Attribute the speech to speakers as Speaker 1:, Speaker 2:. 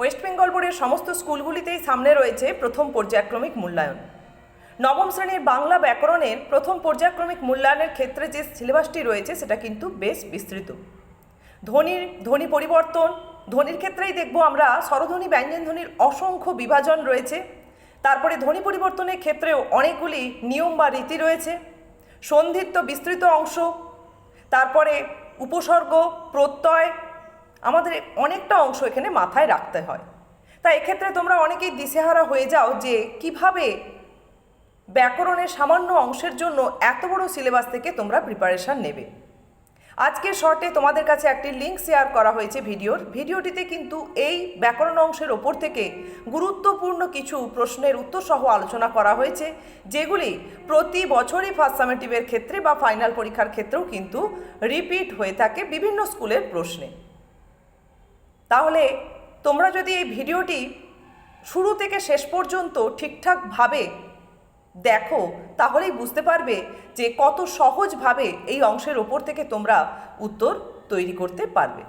Speaker 1: West Bengal বোর্ডের সমস্ত স্কুলগুলিতেই সামনে রয়েছে প্রথম পর্যায়ক্রমিক মূল্যায়ন। নবম শ্রেণির বাংলা ব্যাকরণের প্রথম পর্যায়ক্রমিক মূল্যায়নের ক্ষেত্রে যে সিলেবাসটি রয়েছে সেটা কিন্তু বেশ বিস্তৃত। ধ্বনির, ধ্বনি পরিবর্তন, ধ্বনির ক্ষেত্রেই দেখব আমরা স্বরধ্বনি, ব্যঞ্জন ধ্বনির অসংখ্য বিভাজন রয়েছে। তারপরে ধ্বনি পরিবর্তনের ক্ষেত্রেও অনেকগুলি নিয়ম বা রীতি রয়েছে। সন্ধিত্ব বিস্তৃত অংশ, তারপরে উপসর্গ, প্রত্যয় আমাদের অনেকটা অংশ এখানে মাথায় রাখতে হয়। তাই এক্ষেত্রে তোমরা অনেকেই দিশেহারা হয়ে যাও যে কীভাবে ব্যাকরণের সামান্য অংশের জন্য এত বড় সিলেবাস থেকে তোমরা প্রিপারেশান নেবে। আজকের শর্টে তোমাদের কাছে একটি লিঙ্ক শেয়ার করা হয়েছে ভিডিওর। ভিডিওটিতে কিন্তু এই ব্যাকরণ অংশের ওপর থেকে গুরুত্বপূর্ণ কিছু প্রশ্নের উত্তর সহ আলোচনা করা হয়েছে, যেগুলি প্রতি বছরই ফার্স্ট সামেটিভের ক্ষেত্রে বা ফাইনাল পরীক্ষার ক্ষেত্রেও কিন্তু রিপিট হয়ে থাকে বিভিন্ন স্কুলের প্রশ্নে। তাহলে তোমরা যদি এই ভিডিওটি শুরু থেকে শেষ পর্যন্ত ঠিকঠাকভাবে দেখো, তাহলেই বুঝতে পারবে যে কত সহজভাবে এই অংশের ওপর থেকে তোমরা উত্তর তৈরি করতে পারবে।